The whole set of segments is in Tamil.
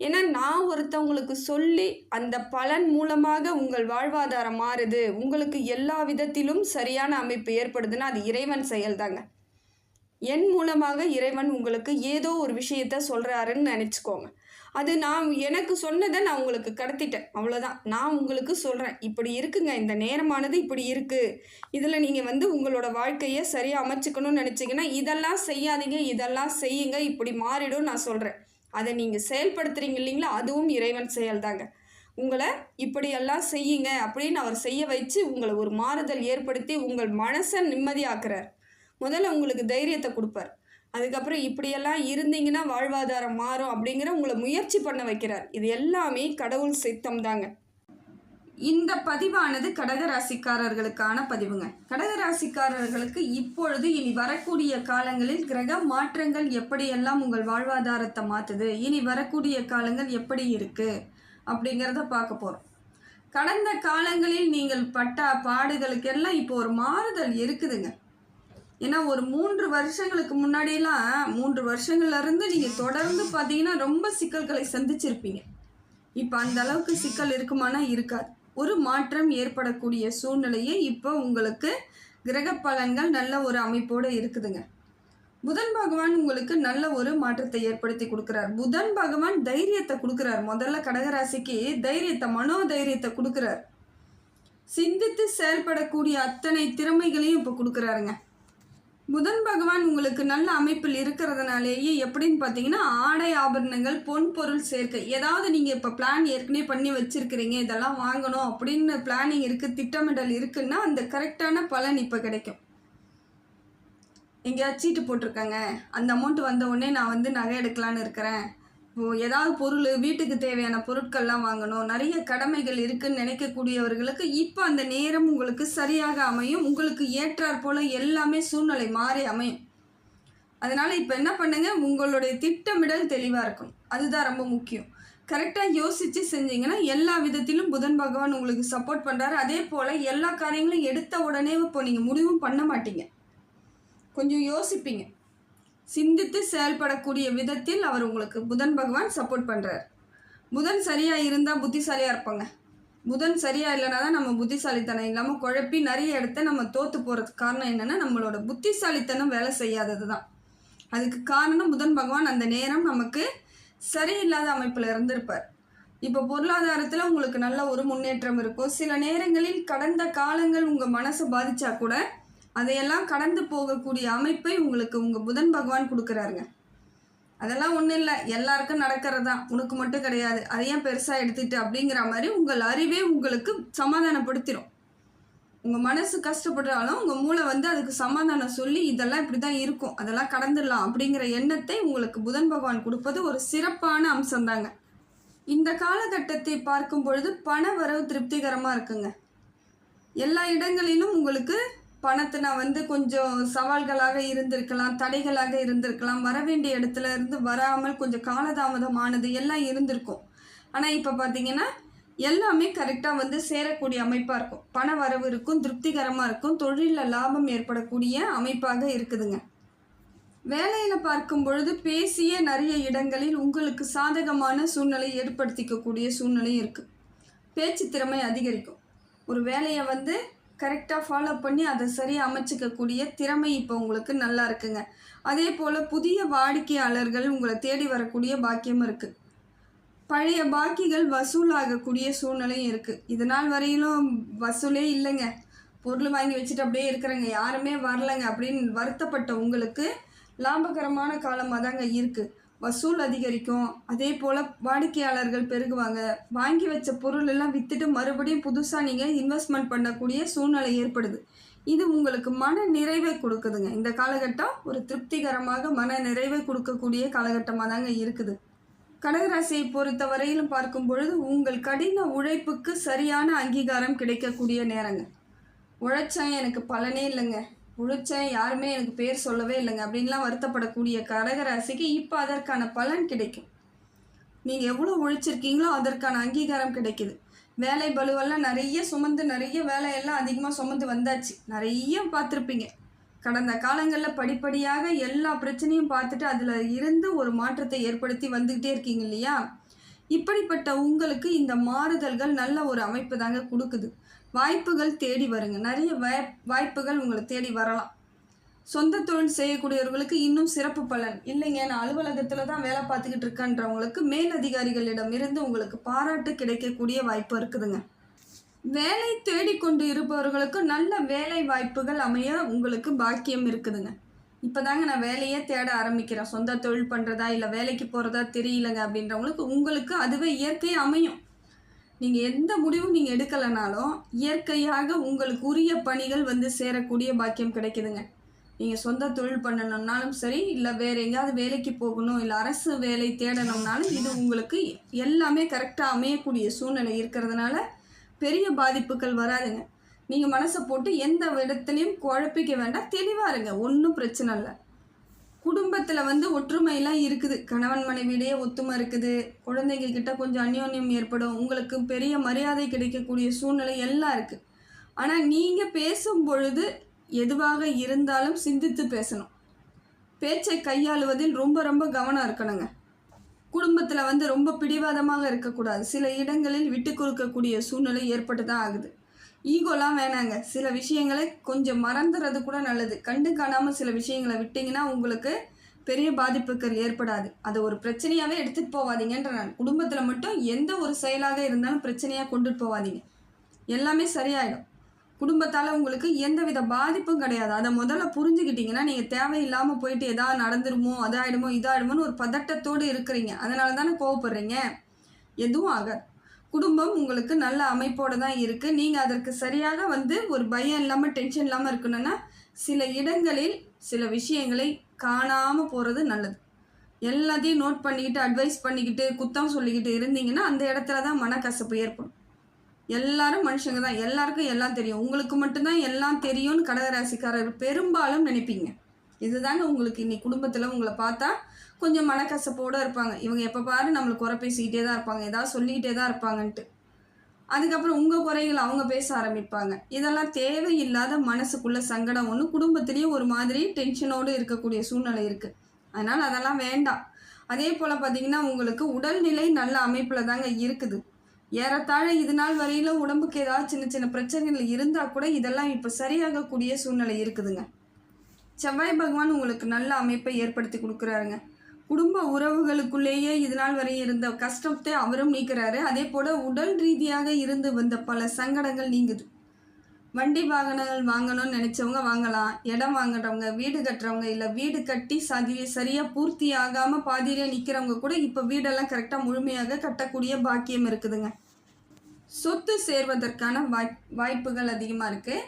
ஏன்னா நான் ஒருத்தவங்களுக்கு சொல்லி அந்த பலன் மூலமாக உங்கள் வாழ்வாதாரம் மாறுது. உங்களுக்கு எல்லா விதத்திலும் சரியான அமைப்பு ஏற்படுதுன்னா அது இறைவன் செயல்தாங்க. என் மூலமாக இறைவன் உங்களுக்கு ஏதோ ஒரு விஷயத்த சொல்கிறாருன்னு நினச்சிக்கோங்க. அது நான் எனக்கு சொன்னதை நான் உங்களுக்கு கடத்திட்டேன். அவ்வளோதான் நான் உங்களுக்கு சொல்கிறேன் இப்படி இருக்குங்க. இந்த நேரமானது இப்படி இருக்குது இதில் நீங்கள் வந்து உங்களோட வாழ்க்கையை சரியாக அமைச்சுக்கணும்னு நினச்சிங்கன்னா இதெல்லாம் செய்யாதீங்க இதெல்லாம் செய்யுங்க இப்படி மாறிடும் நான் சொல்கிறேன் அதை நீங்கள் செயல்படுத்துறீங்க இல்லைங்களா? அதுவும் இறைவன் செயல்தாங்க உங்களை இப்படியெல்லாம் செய்யுங்க அப்படின்னு அவர் செய்ய வச்சு உங்களை ஒரு மாறுதல் ஏற்படுத்தி உங்கள் மனசை நிம்மதியாக்குறார். முதல்ல உங்களுக்கு தைரியத்தை கொடுப்பார். அதுக்கப்புறம் இப்படியெல்லாம் இருந்தீங்கன்னா வாழ்வாதாரம் மாறும் அப்படிங்கிற உங்களை முயற்சி பண்ண வைக்கிறார். இது எல்லாமே கடவுள் சித்தம் தாங்க. இந்த பதிவானது கடகராசிக்காரர்களுக்கான பதிவுங்க. கடகராசிக்காரர்களுக்கு இப்பொழுது இனி வரக்கூடிய காலங்களில் கிரக மாற்றங்கள் எப்படியெல்லாம் உங்கள் வாழ்வாதாரத்தை மாற்றுது இனி வரக்கூடிய காலங்கள் எப்படி இருக்குது அப்படிங்கிறத பார்க்க போகிறோம் கடந்த காலங்களில் நீங்கள் பட்ட பாடுகளுக்கெல்லாம் இப்போ ஒரு மாறுதல் இருக்குதுங்க. ஏன்னா ஒரு மூன்று வருஷங்களுக்கு முன்னாடியெல்லாம் மூன்று வருஷங்கள்லேருந்து நீங்கள் தொடர்ந்து பார்த்தீங்கன்னா ரொம்ப சிக்கல்களை சந்திச்சிருப்பீங்க. இப்போ அந்த அளவுக்கு சிக்கல் இருக்குமானா இருக்காது. ஒரு மாற்றம் ஏற்படக்கூடிய சூழ்நிலையே இப்போ உங்களுக்கு கிரக பலன்கள் நல்ல ஒரு அமைப்போடு இருக்குதுங்க. புதன் பகவான் உங்களுக்கு நல்ல ஒரு மாற்றத்தை ஏற்படுத்தி கொடுக்குறார். புதன் பகவான் தைரியத்தை கொடுக்குறார். முதல்ல கடகராசிக்கு தைரியத்தை மனோதைரியத்தை கொடுக்குறார். சிந்தித்து செயல்படக்கூடிய அத்தனை திறமைகளையும் இப்போ கொடுக்குறாருங்க. புதன் பகவான் உங்களுக்கு நல்ல அமைப்பில் இருக்கிறதுனாலேயே எப்படின்னு பார்த்தீங்கன்னா ஆடை ஆபரணங்கள் பொன் பொருள் சேர்க்கை ஏதாவது நீங்கள் இப்போ பிளான் ஏற்கனவே பண்ணி வச்சுருக்கிறீங்க இதெல்லாம் வாங்கணும் அப்படின்னு பிளானிங் இருக்குது திட்டமிடல் இருக்குன்னா அந்த கரெக்டான பலன் இப்போ கிடைக்கும். எங்கேயாவது சீட்டு போட்டிருக்காங்க. அந்த அமௌண்ட் வந்த உடனே நான் வந்து நகை எடுக்கலான்னு இருக்கிறேன். ஏதாவது பொருள் வீட்டுக்கு தேவையான பொருட்கள்லாம் வாங்கணும். நிறைய கடமைகள் இருக்குன்னு நினைக்கக்கூடியவர்களுக்கு இப்போ அந்த நேரம் உங்களுக்கு சரியாக அமையும். உங்களுக்கு ஏற்றாற் போல எல்லாமே சூழ்நிலை மாறி அமையும். அதனால் இப்போ என்ன பண்ணுங்க? உங்களுடைய திட்டமிடல் தெளிவாக இருக்கும். அதுதான் ரொம்ப முக்கியம். கரெக்டாக யோசித்து செஞ்சீங்கன்னா எல்லா விதத்திலும் புதன் பகவான் உங்களுக்கு சப்போர்ட் பண்ணுறாரு அதே போல் எல்லா காரியங்களும் எடுத்த உடனே இப்போ நீங்கள் முடிவும் பண்ண மாட்டீங்க. கொஞ்சம் யோசிப்பீங்க. சிந்தித்து செயல்படக்கூடிய விதத்தில் அவர் உங்களுக்கு புதன் பகவான் சப்போர்ட் பண்ணுறார் புதன் சரியாக இருந்தால் புத்திசாலியாக இருப்பாங்க. புதன் சரியாக இல்லைனா தான் நம்ம புத்திசாலித்தனம் இல்லாமல் குழப்பி நிறைய இடத்த நம்ம தோற்று போகிறதுக்கு காரணம் என்னென்னா நம்மளோட புத்திசாலித்தனம் வேலை செய்யாதது தான். அதுக்கு காரணம் புதன் பகவான் அந்த நேரம் நமக்கு சரியில்லாத அமைப்பில் இருந்திருப்பார். இப்போ பொருளாதாரத்தில் உங்களுக்கு நல்ல ஒரு முன்னேற்றம் இருக்கும். சில நேரங்களில் கடந்த காலங்கள் உங்கள் மனசை பாதித்தா கூட அதையெல்லாம் கடந்து போகக்கூடிய அமைப்பை உங்களுக்கு உங்கள் புதன் பகவான் கொடுக்குறாருங்க. அதெல்லாம் ஒன்றும் இல்லை. எல்லாருக்கும் நடக்கிறது? தான் உனக்கு மட்டும் கிடையாது. அதை ஏன் பெருசாக எடுத்துட்டு அப்படிங்கிற மாதிரி உங்கள் அறிவே உங்களுக்கு சமாதானப்படுத்திடும் உங்கள் மனசு கஷ்டப்படுறாலும் உங்கள் மூளை வந்து அதுக்கு சமாதானம் சொல்லி இதெல்லாம் இப்படி தான் இருக்கும். அதெல்லாம் கடந்துடலாம் அப்படிங்கிற எண்ணத்தை உங்களுக்கு புதன் பகவான் கொடுப்பது ஒரு சிறப்பான அம்சம்தாங்க. இந்த காலகட்டத்தை பார்க்கும் பொழுது பண வரவு திருப்திகரமாக இருக்குங்க. எல்லா இடங்களிலும் உங்களுக்கு பணத்தை நான் வந்து கொஞ்சம் சவால்களாக இருந்திருக்கலாம் தடைகளாக இருந்திருக்கலாம் வர வேண்டிய இடத்துல இருந்து வராமல் கொஞ்சம் காலதாமதமானது எல்லாம் இருந்திருக்கும். ஆனால் இப்போ பார்த்தீங்கன்னா எல்லாமே கரெக்டாக வந்து சேரக்கூடிய அமைப்பாக இருக்கும். பண வரவு இருக்கும் திருப்திகரமாக இருக்கும் தொழிலில் லாபம் ஏற்படக்கூடிய அமைப்பாக இருக்குதுங்க. வேலையில் பார்க்கும் பொழுது பேசிய நிறைய இடங்களில் உங்களுக்கு சாதகமான சூழ்நிலை ஏற்படுத்திக்கக்கூடிய சூழ்நிலையும் இருக்குது பேச்சு திறமை அதிகரிக்கும். ஒரு வேலையை வந்து கரெக்டாக ஃபாலோ பண்ணி அதை சரியாக அமைச்சிக்கக்கூடிய திறமை இப்போ உங்களுக்கு நல்லா இருக்குங்க. அதே போல் புதிய வாடிக்கையாளர்கள் உங்களை தேடி வரக்கூடிய பாக்கியம் இருக்குது பழைய பாக்கிகள் வசூலாகக்கூடிய சூழ்நிலையும் இருக்குது இது நாள் வரையிலும் வசூலே இல்லைங்க. பொருள் வாங்கி வச்சுட்டு அப்படியே இருக்கிறேங்க. யாருமே வரலைங்க அப்படின்னு வருத்தப்பட்ட உங்களுக்கு லாபகரமான காலமாக தாங்க இருக்குது வசூல் அதிகரிக்கும். அதே போல் வாடிக்கையாளர்கள் பெருகுவாங்க. வாங்கி வச்ச பொருள் எல்லாம் விற்றுட்டு மறுபடியும் புதுசாக நீங்கள் இன்வெஸ்ட்மெண்ட் பண்ணக்கூடிய சூழ்நிலை ஏற்படுது. இது உங்களுக்கு மன நிறைவை கொடுக்குதுங்க. இந்த காலகட்டம் ஒரு திருப்திகரமாக மன நிறைவை கொடுக்கக்கூடிய காலகட்டமாக தாங்க இருக்குது. கடகராசியை பொறுத்த வரையிலும் பார்க்கும் பொழுது உங்கள் கடின உழைப்புக்கு சரியான அங்கீகாரம் கிடைக்கக்கூடிய நேரங்க. உழைச்சா எனக்கு பலனே இல்லைங்க. உழைச்சேன் யாருமே எனக்கு பேர் சொல்லவே இல்லைங்க. அப்படின்லாம் வருத்தப்படக்கூடிய கடகராசிக்கு இப்போ அதற்கான பலன் கிடைக்கும். நீங்கள் எவ்வளோ உழைச்சிருக்கீங்களோ அதற்கான அங்கீகாரம் கிடைக்குது. வேலை பலுவெல்லாம் நிறைய சுமந்து நிறைய வேலையெல்லாம் அதிகமாக சுமந்து வந்தாச்சு. நிறைய பார்த்துருப்பீங்க. கடந்த காலங்களில் படிப்படியாக எல்லா பிரச்சனையும் பார்த்துட்டு அதில் இருந்து ஒரு மாற்றத்தை ஏற்படுத்தி வந்துக்கிட்டே இருக்கீங்க இல்லையா? இப்படிப்பட்ட உங்களுக்கு இந்த மாறுதல்கள் நல்ல ஒரு அமைப்பு தாங்க கொடுக்குது. வாய்ப்புகள் தேடி வருங்க. நிறைய வாய் வாய்ப்புகள் உங்களை தேடி வரலாம். சொந்த தொழில் செய்யக்கூடியவர்களுக்கு இன்னும் சிறப்பு பலன். இல்லைங்க நான் அலுவலகத்தில் தான் வேலை பார்த்துக்கிட்டு இருக்கேன்றவங்களுக்கு மேலதிகாரிகளிடம் இருந்து உங்களுக்கு பாராட்டு கிடைக்கக்கூடிய வாய்ப்பு இருக்குதுங்க. வேலை தேடிக்கொண்டு இருப்பவர்களுக்கு நல்ல வேலை வாய்ப்புகள் அமைய உங்களுக்கு பாக்கியம் இருக்குதுங்க. இப்போதாங்க நான் வேலையே தேட ஆரம்பிக்கிறேன். சொந்த தொழில் பண்ணுறதா இல்லை வேலைக்கு போகிறதா தெரியலங்க அப்படின்றவங்களுக்கு உங்களுக்கு அதுவே இயற்கை அமையும். நீங்கள் எந்த முடிவும் நீங்கள் எடுக்கலைனாலும் இயற்கையாக உங்களுக்கு உரிய பணிகள் வந்து சேரக்கூடிய பாக்கியம் கிடைக்குதுங்க. நீங்கள் சொந்த தொழில் பண்ணணும்னாலும் சரி இல்லை வேறு எங்கேயாவது வேலைக்கு போகணும் இல்லை அரசு வேலை தேடணும்னாலும் இது உங்களுக்கு எல்லாமே கரெக்டாக அமையக்கூடிய சூழ்நிலை இருக்கிறதுனால பெரிய பாதிப்புகள் வராதுங்க. நீங்கள் மனசை போட்டு எந்த இடத்துலையும் குழப்பிக்க வேண்டாம் தெளிவாக இருங்க. ஒன்றும் பிரச்சனை இல்லை. குடும்பத்தில் வந்து ஒற்றுமையெல்லாம் இருக்குது. கணவன் மனைவியிடையே ஒத்துமை இருக்குது. குழந்தைங்க கிட்ட கொஞ்சம் அந்யோன்யம் ஏற்படும். உங்களுக்கு பெரிய மரியாதை கிடைக்கக்கூடிய சூழ்நிலை எல்லாம் இருக்குது ஆனால் நீங்கள் பேசும் பொழுது எதுவாக இருந்தாலும் சிந்தித்து பேசணும். பேச்சை கையாளுவதில் ரொம்ப ரொம்ப கவனம் இருக்கணுங்க. குடும்பத்தில் வந்து ரொம்ப பிடிவாதமாக இருக்கக்கூடாது. சில இடங்களில் விட்டு கொடுக்கக்கூடிய சூழ்நிலை ஏற்பட்டு தான் ஆகுது. ஈகோலாம் வேணாங்க. சில விஷயங்களை கொஞ்சம் மறந்துறது கூட நல்லது. கண்டு காணாமல் சில விஷயங்களை விட்டிங்கன்னா உங்களுக்கு பெரிய பாதிப்புகள் ஏற்படாது. அதை ஒரு பிரச்சனையாகவே எடுத்துகிட்டு போவாதீங்கன்ற நான். குடும்பத்தில் மட்டும் எந்த ஒரு செயலாக இருந்தாலும் பிரச்சனையாக கொண்டுட்டு போவாதீங்க. எல்லாமே சரியாயிடும். குடும்பத்தால் உங்களுக்கு எந்தவித பாதிப்பும் கிடையாது. அதை முதல்ல புரிஞ்சுக்கிட்டீங்கன்னா நீங்கள் தேவையில்லாமல் போயிட்டு எதாவது நடந்துருமோ அதாயிடுமோ இதாயிடுமோன்னு ஒரு பதட்டத்தோடு இருக்கிறீங்க. அதனால தானே கோவப்படுறீங்க? எதுவும் ஆகாது. குடும்பம் உங்களுக்கு நல்ல அமைப்போடு தான் இருக்குது நீங்கள் அதற்கு சரியாக வந்து ஒரு பயம் இல்லாமல் டென்ஷன் இல்லாமல் இருக்கணும்னா சில இடங்களில் சில விஷயங்களை காணாமல் போகிறது நல்லது. எல்லாத்தையும் நோட் பண்ணிக்கிட்டு அட்வைஸ் பண்ணிக்கிட்டு குத்தம் சொல்லிக்கிட்டு இருந்தீங்கன்னா அந்த இடத்துல தான் மனக்கசப்பு ஏற்படும். எல்லாரும் மனுஷங்க தான். எல்லாருக்கும் எல்லாம் தெரியும். உங்களுக்கு மட்டும்தான் எல்லாம் தெரியும்னு கடகராசிக்காரர் பெரும்பாலும் நினைப்பீங்க. இதுதாங்க உங்களுக்கு இன்னைக்கு குடும்பத்தில் உங்களை பார்த்தா கொஞ்சம் மனக்கசப்போடு இருப்பாங்க. இவங்க எப்போ பாரு நம்மளுக்கு குறை பேசிக்கிட்டே தான் இருப்பாங்க. ஏதாவது சொல்லிக்கிட்டே தான் இருப்பாங்கன்ட்டு. அதுக்கப்புறம் உங்கள் குறைகள் அவங்க பேச ஆரம்பிப்பாங்க. இதெல்லாம் தேவையில்லாத மனசுக்குள்ள சங்கடம் ஒன்று குடும்பத்திலேயும் ஒரு மாதிரி டென்ஷனோடு இருக்கக்கூடிய சூழ்நிலை இருக்குது அதனால் அதெல்லாம் வேண்டாம். அதே போல் பார்த்தீங்கன்னா உங்களுக்கு உடல்நிலை நல்ல அமைப்பில் தாங்க இருக்குது. ஏறத்தாழ இது நாள் வரையிலும் உடம்புக்கு ஏதாவது சின்ன சின்ன பிரச்சனைகள் இருந்தால் கூட இதெல்லாம் இப்போ சரியாகக்கூடிய சூழ்நிலை இருக்குதுங்க. செவ்வாய் பகவான் உங்களுக்கு நல்ல அமைப்பை ஏற்படுத்தி கொடுக்குறாருங்க. குடும்ப உறவுகளுக்குள்ளேயே இது நாள் வரை இருந்த கஷ்டத்தை அவரும் நீக்கிறாரு. அதே போல் உடல் ரீதியாக இருந்து வந்த பல சங்கடங்கள் நீங்குது. வண்டி வாகனங்கள் வாங்கணும்னு நினச்சவங்க வாங்கலாம். இடம் வாங்குறவங்க வீடு கட்டுறவங்க இல்லை வீடு கட்டி சதி சரியாக பூர்த்தி ஆகாமல் பாதியிலே நிற்கிறவங்க கூட இப்போ வீடெல்லாம் கரெக்டாக முழுமையாக கட்டக்கூடிய பாக்கியம் இருக்குதுங்க. சொத்து சேர்வதற்கான வாய் வாய்ப்புகள் அதிகமாக இருக்குது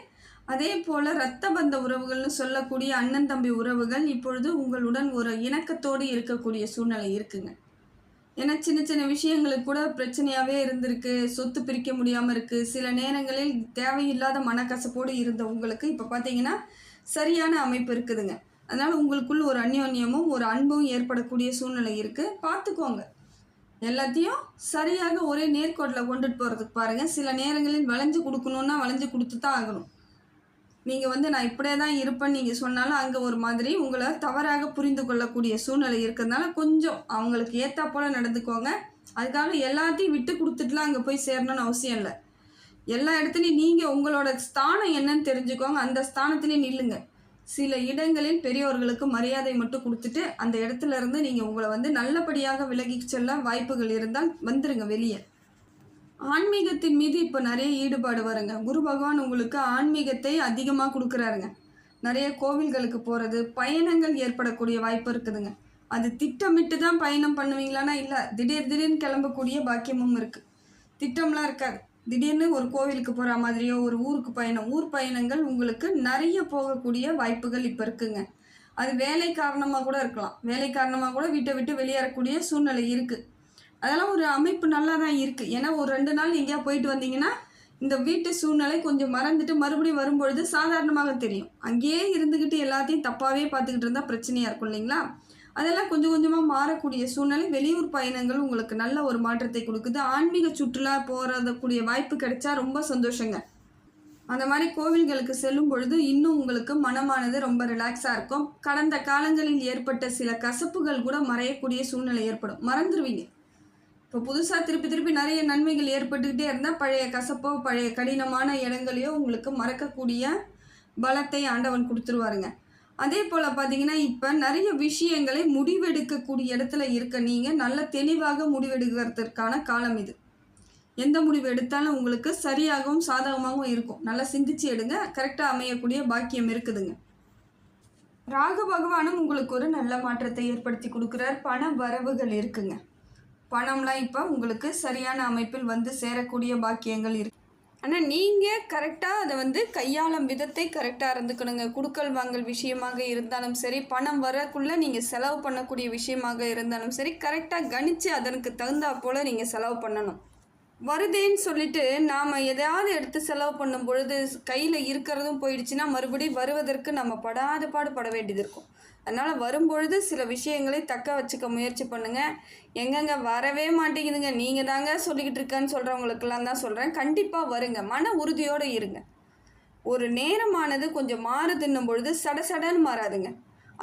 அதே போல் இரத்த பந்த உறவுகள்னு சொல்லக்கூடிய அண்ணன் தம்பி உறவுகள் இப்பொழுது உங்களுடன் ஒரு இணக்கத்தோடு இருக்கக்கூடிய சூழ்நிலை இருக்குங்க. ஏன்னா சின்ன சின்ன விஷயங்களுக்கு கூட பிரச்சனையாகவே இருந்திருக்கு சொத்து பிரிக்க முடியாமல் இருக்குது சில நேரங்களில் தேவையில்லாத மனக்கசப்போடு இருந்த உங்களுக்கு இப்போ பார்த்தீங்கன்னா சரியான அமைப்பு இருக்குதுங்க. அதனால் உங்களுக்குள் ஒரு அந்யோன்யமும் ஒரு அன்பும் ஏற்படக்கூடிய சூழ்நிலை இருக்குது பார்த்துக்கோங்க எல்லாத்தையும் சரியாக ஒரே நேர்கோட்டில் கொண்டுட்டு போகிறதுக்கு பாருங்கள் சில நேரங்களில் வளைஞ்சு கொடுக்கணுன்னா வளைஞ்சு கொடுத்து தான் ஆகணும். நீங்கள் வந்து நான் இப்படியே தான் இருப்பேன்னு நீங்கள் சொன்னாலும் அங்கே ஒரு மாதிரி உங்களை தவறாக புரிந்து கொள்ளக்கூடிய சூழ்நிலை இருக்கிறதுனால கொஞ்சம் அவங்களுக்கு ஏற்றா போல் நடந்துக்கோங்க. அதுக்காக எல்லாத்தையும் விட்டு கொடுத்துட்டுலாம் அங்கே போய் சேரணும்னு அவசியம் இல்லை. எல்லா இடத்துலையும் நீங்கள் உங்களோட ஸ்தானம் என்னன்னு தெரிஞ்சுக்கோங்க. அந்த ஸ்தானத்திலே நில்லுங்க. சில இடங்களில் பெரியோர்களுக்கு மரியாதை மட்டும் கொடுத்துட்டு அந்த இடத்துல இருந்து நீங்கள் உங்களை வந்து நல்லபடியாக விலகி செல்ல வாய்ப்புகள் இருந்தால் வந்துருங்க வெளியே. ஆன்மீகத்தின் மீது இப்போ நிறைய ஈடுபாடு வருங்க. குரு பகவான் உங்களுக்கு ஆன்மீகத்தை அதிகமாக கொடுக்குறாருங்க. நிறைய கோவில்களுக்கு போகிறது பயணங்கள் ஏற்படக்கூடிய வாய்ப்பு இருக்குதுங்க. அது திட்டமிட்டு தான் பயணம் பண்ணுவீங்களான்னா இல்லை திடீர் திடீர்னு கிளம்பக்கூடிய பாக்கியமும் இருக்குது திட்டம்லாம் இருக்காது. திடீர்னு ஒரு கோவிலுக்கு போகிற மாதிரியோ ஒரு ஊருக்கு பயணம் ஊர் பயணங்கள் உங்களுக்கு நிறைய போகக்கூடிய வாய்ப்புகள் இப்போ இருக்குங்க. அது வேலை காரணமாக கூட இருக்கலாம். வேலை காரணமாக கூட வீட்டை விட்டு வெளியேறக்கூடிய சூழ்நிலை இருக்குது அதெல்லாம் ஒரு அமைப்பு நல்லா தான் இருக்குது ஏன்னா ஒரு ரெண்டு நாள் எங்கேயா போயிட்டு வந்தீங்கன்னா இந்த வீட்டு சூழ்நிலை கொஞ்சம் மறந்துட்டு மறுபடியும் வரும்பொழுது சாதாரணமாக தெரியும். அங்கேயே இருந்துக்கிட்டு எல்லாத்தையும் தப்பாகவே பார்த்துக்கிட்டு இருந்தால் பிரச்சனையாக இருக்கும் இல்லைங்களா? அதெல்லாம் கொஞ்சம் கொஞ்சமாக மாறக்கூடிய சூழ்நிலை வெளியூர் பயணங்கள் உங்களுக்கு நல்ல ஒரு மாற்றத்தை கொடுக்குது. ஆன்மீக சுற்றுலா போகிறதக்கூடிய வாய்ப்பு கிடைச்சா ரொம்ப சந்தோஷங்க. அந்த மாதிரி கோவில்களுக்கு செல்லும் பொழுது இன்னும் உங்களுக்கு மனமானது ரொம்ப ரிலாக்ஸாக இருக்கும். கடந்த காலங்களில் ஏற்பட்ட சில கசப்புகள் கூட மறையக்கூடிய சூழ்நிலை ஏற்படும். மறந்துடுவீங்க இப்போ புதுசாக திருப்பி திருப்பி நிறைய நன்மைகள் ஏற்பட்டுக்கிட்டே இருந்தால் பழைய கசப்போ பழைய கடினமான இடங்களையோ உங்களுக்கு மறக்கக்கூடிய பலத்தை ஆண்டவன் கொடுத்துருவாருங்க. அதே போல் பார்த்தீங்கன்னா இப்போ நிறைய விஷயங்களை முடிவெடுக்கக்கூடிய இடத்துல இருக்க நீங்கள் நல்ல தெளிவாக முடிவெடுக்கிறதுக்கான காலம் இது. எந்த முடிவு எடுத்தாலும் உங்களுக்கு சரியாகவும் சாதகமாகவும் இருக்கும். நல்லா சிந்திச்சு எடுங்க. கரெக்டாக அமையக்கூடிய பாக்கியம் இருக்குதுங்க. ராகு பகவானும் உங்களுக்கு ஒரு நல்ல மாற்றத்தை ஏற்படுத்தி கொடுக்குறார். பண வரவுகள் இருக்குங்க. பணம்லாம் இப்போ உங்களுக்கு சரியான அமைப்பில் வந்து சேரக்கூடிய பாக்கியங்கள் இருக்கு. ஆனால் நீங்கள் கரெக்டாக அதை வந்து கையாளும் விதத்தை கரெக்டாக இருந்துக்கணுங்க. குடுக்கல் வாங்கல் விஷயமாக இருந்தாலும் சரி பணம் வரக்குள்ளே நீங்கள் செலவு பண்ணக்கூடிய விஷயமாக இருந்தாலும் சரி கரெக்டாக கணித்து அதனுக்கு தகுந்தா போல் நீங்கள் செலவு பண்ணணும். வருதேன்னு சொல்லிட்டு நாம் எதையாவது எடுத்து செலவு பண்ணும் பொழுது கையில் இருக்கிறதும் போயிடுச்சுன்னா மறுபடியும் வருவதற்கு நம்ம படாத பாடு பட வேண்டியது இருக்கும். அதனால் வரும்பொழுது சில விஷயங்களை தக்க வச்சுக்க முயற்சி பண்ணுங்கள் எங்கெங்கே வரவே மாட்டேங்குதுங்க. நீங்கள் தாங்க சொல்லிக்கிட்டு இருக்கேன்னு சொல்கிறவங்களுக்கெல்லாம் தான் சொல்கிறேன் கண்டிப்பாக வருங்க. மன உறுதியோடு இருங்க. ஒரு நேரமானது கொஞ்சம் மாறுதுன்னும் பொழுது சடசடன்னு மாறாதுங்க.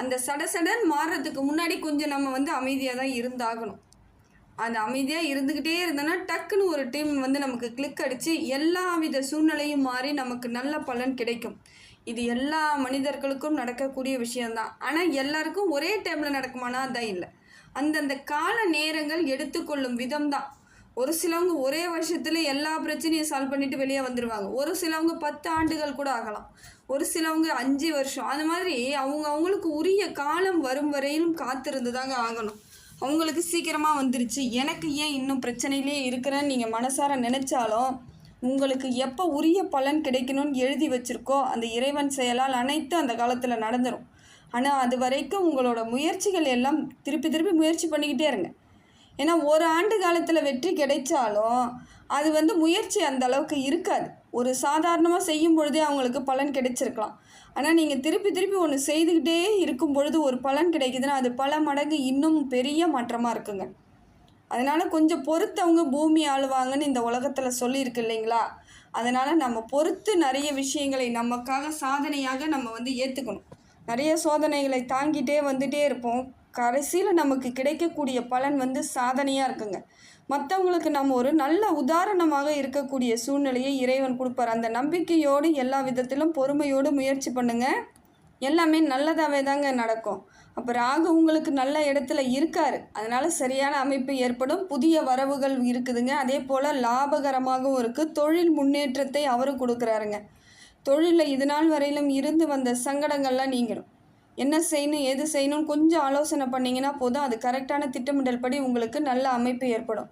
அந்த சடசடன் மாறுறதுக்கு முன்னாடி கொஞ்சம் நம்ம வந்து அமைதியாக தான் இருந்தாகணும். அந்த அமைதியாக இருந்துக்கிட்டே இருந்தோன்னா டக்குன்னு ஒரு டீம் வந்து நமக்கு கிளிக் அடித்து எல்லா வித சூழ்நிலையும் மாறி நமக்கு நல்ல பலன் கிடைக்கும். இது எல்லா மனிதர்களுக்கும் நடக்கக்கூடிய விஷயம்தான். ஆனால் எல்லாருக்கும் ஒரே டைமில் நடக்குமானா தான் இல்லை. அந்தந்த கால நேரங்கள் எடுத்துக்கொள்ளும் விதம் தான் ஒரு சிலவங்க ஒரே வருஷத்தில் எல்லா பிரச்சனையும் சால்வ் பண்ணிட்டு வெளியே வந்துடுவாங்க ஒரு சிலவங்க பத்து ஆண்டுகள் கூட ஆகலாம். ஒரு சிலவங்க அஞ்சு வருஷம். அந்த மாதிரி அவங்க அவங்களுக்கு உரிய காலம் வரும் வரையிலும் காத்திருந்து தாங்க ஆகணும். அவங்களுக்கு சீக்கிரமாக வந்துருச்சு. எனக்கு ஏன் இன்னும் பிரச்சனையிலே இருக்கிறேன்னு நீங்கள் மனசார நினச்சாலும் உங்களுக்கு எப்போ உரிய பலன் கிடைக்கணும்னு எழுதி வச்சுருக்கோ அந்த இறைவன் செயலால் அனைத்து அந்த காலத்தில் நடந்துடும் ஆனால் அது வரைக்கும் உங்களோட முயற்சிகள் எல்லாம் திருப்பி திருப்பி முயற்சி பண்ணிக்கிட்டே இருங்க. ஏன்னா ஒரு ஆண்டு காலத்தில் வெற்றி கிடைச்சாலும் அது வந்து முயற்சி அந்த அளவுக்கு இருக்காது. ஒரு சாதாரணமாக செய்யும் பொழுதே அவங்களுக்கு பலன் கிடைச்சிருக்கலாம். ஆனால் நீங்கள் திருப்பி திருப்பி ஒன்று செய்துக்கிட்டே இருக்கும் பொழுது ஒரு பலன் கிடைக்குதுன்னா அது பல மடங்கு இன்னும் பெரிய மாற்றமாக இருக்குங்க. அதனால் கொஞ்சம் பொறுத்தவங்க பூமி ஆளுவாங்கன்னு இந்த உலகத்தில் சொல்லியிருக்கு இல்லைங்களா? அதனால் நம்ம பொறுத்து நிறைய விஷயங்களை நமக்காக சாதனையாக நம்ம வந்து ஏற்றுக்கணும் நிறைய சோதனைகளை தாங்கிட்டே வந்துட்டே இருப்போம். கடைசியில் நமக்கு கிடைக்கக்கூடிய பலன் வந்து சாதனையாக இருக்குங்க. மற்றவங்களுக்கு நம்ம ஒரு நல்ல உதாரணமாக இருக்கக்கூடிய சூழ்நிலையை இறைவன் கொடுப்பார். அந்த நம்பிக்கையோடு எல்லா விதத்திலும் பொறுமையோடு முயற்சி பண்ணுங்கள் எல்லாமே நல்லதாகவே தாங்க நடக்கும். அப்போ ராகு உங்களுக்கு நல்ல இடத்துல இருக்கார். அதனால் சரியான அமைப்பு ஏற்படும். புதிய வரவுகள் இருக்குதுங்க. அதே போல் லாபகரமாகவும் இருக்குது தொழில் முன்னேற்றத்தை அவரும் கொடுக்குறாருங்க. தொழிலில் இது நாள் வரையிலும் இருந்து வந்த சங்கடங்கள்லாம் நீங்கிடும் என்ன செய்யணும் எது செய்யணும் கொஞ்சம் ஆலோசனை பண்ணிங்கன்னா போதும். அது கரெக்டான திட்டமிடல் படி உங்களுக்கு நல்ல அமைப்பு ஏற்படும்.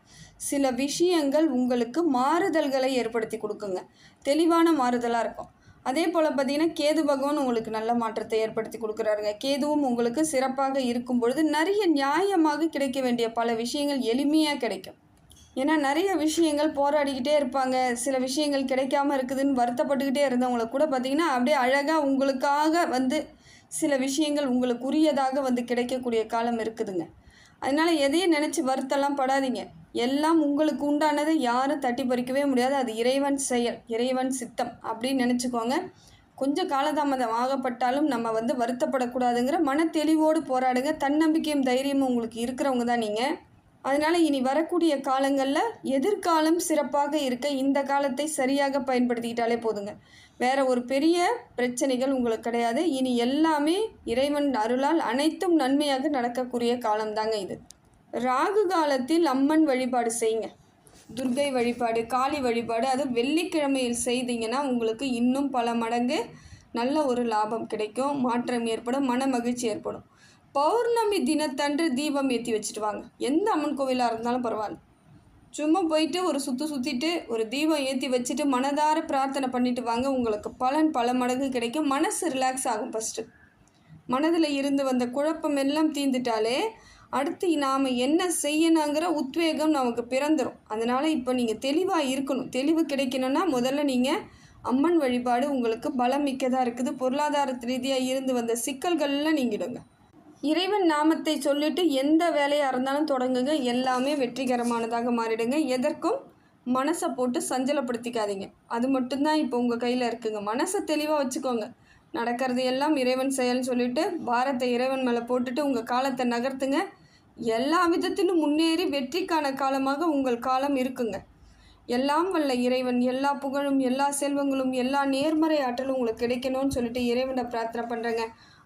சில விஷயங்கள் உங்களுக்கு மாறுதல்களை ஏற்படுத்தி கொடுக்குங்க. தெளிவான மாறுதலாக இருக்கும். அதே போல் பார்த்தீங்கன்னா கேது பகவான் உங்களுக்கு நல்ல மாற்றத்தை ஏற்படுத்தி கொடுக்குறாருங்க. கேதுவும் உங்களுக்கு சிறப்பாக இருக்கும் பொழுது நிறைய நியாயமாக கிடைக்க வேண்டிய பல விஷயங்கள் எளிமையாக கிடைக்கும். ஏன்னா நிறைய விஷயங்கள் போராடிக்கிட்டே இருப்பாங்க. சில விஷயங்கள் கிடைக்காம இருக்குதுன்னு வருத்தப்பட்டுக்கிட்டே இருந்தவங்களை கூட பார்த்தீங்கன்னா அப்படியே அழகாக உங்களுக்காக வந்து சில விஷயங்கள் உங்களுக்கு உரியதாக வந்து கிடைக்கக்கூடிய காலம் இருக்குதுங்க. அதனால் எதையும் நினச்சி வருத்தெல்லாம் படாதீங்க. எல்லாம் உங்களுக்கு உண்டானதை யாரும் தட்டி பறிக்கவே முடியாது. அது இறைவன் செயல் இறைவன் சித்தம் அப்படின்னு நினச்சிக்கோங்க. கொஞ்சம் காலதாமதம் ஆகப்பட்டாலும் நம்ம வந்து வருத்தப்படக்கூடாதுங்கிற மன தெளிவோடு போராடுங்க. தன்னம்பிக்கையும் தைரியமும் உங்களுக்கு இருக்கிறவங்க தான் நீங்கள் அதனால் இனி வரக்கூடிய காலங்களில் எதிர்காலம் சிறப்பாக இருக்க இந்த காலத்தை சரியாக பயன்படுத்திக்கிட்டாலே போதுங்க. வேற ஒரு பெரிய பிரச்சனைகள் உங்களுக்கு கிடையாது. இனி எல்லாமே இறைவன் அருளால் அனைத்தும் நன்மையாக நடக்கக்கூடிய காலம்தாங்க இது. ராகு காலத்தில் அம்மன் வழிபாடு செய்யுங்க. துர்கை வழிபாடு காளி வழிபாடு அது வெள்ளிக்கிழமையில் செய்தீங்கன்னா உங்களுக்கு இன்னும் பல மடங்கு நல்ல ஒரு லாபம் கிடைக்கும். மாற்றம் ஏற்படும் மன மகிழ்ச்சி ஏற்படும். பௌர்ணமி தினத்தன்று தீபம் ஏற்றி வச்சுட்டு வாங்க எந்த அம்மன் கோவிலாக இருந்தாலும் பரவாயில்ல. சும்மா போயிட்டு ஒரு சுற்று சுற்றிட்டு ஒரு தீபம் ஏற்றி வச்சுட்டு மனதார பிரார்த்தனை பண்ணிட்டு வாங்க. உங்களுக்கு பலன் பல மடங்கு கிடைக்கும். மனசு ரிலாக்ஸ் ஆகும் ஃபஸ்ட்டு மனதில் இருந்து வந்த குழப்பம் எல்லாம் தீர்ந்துட்டாலே அடுத்து நாம் என்ன செய்யணுங்கிற உத்வேகம் நமக்கு பிறந்துடும் அதனால் இப்போ நீங்கள் தெளிவாக இருக்கணும். தெளிவு கிடைக்கணும்னா முதல்ல நீங்கள் அம்மன் வழிபாடு உங்களுக்கு பலம் மிக்கதாக இருக்குது. பொருளாதார ரீதியாக இருந்து வந்த சிக்கல்கள்லாம் நீங்கிடுங்க. இறைவன் நாமத்தை சொல்லிட்டு எந்த வேலையாக இருந்தாலும் தொடங்குங்க. எல்லாமே வெற்றிகரமானதாக மாறிடுங்க. எதற்கும் மனசை போட்டு சஞ்சலப்படுத்திக்காதீங்க. அது மட்டும்தான் இப்போ உங்கள் கையில் இருக்குங்க. மனசை தெளிவாக வச்சுக்கோங்க. நடக்கிறது எல்லாம் இறைவன் செயல்னு சொல்லிட்டு பாரத்தை இறைவன் மேலே போட்டுட்டு உங்கள் காலத்தை நகர்த்துங்க. எல்லா விதத்திலும் முன்னேறி வெற்றிக்கான காலமாக உங்கள் காலம் இருக்குங்க. எல்லாம் வல்ல இறைவன். எல்லா புகழும் எல்லா செல்வங்களும் எல்லா நேர்மறை ஆற்றலும் உங்களுக்கு கிடைக்கணும்னு சொல்லிட்டு இறைவனை பிரார்த்தனை பண்ணுறேங்க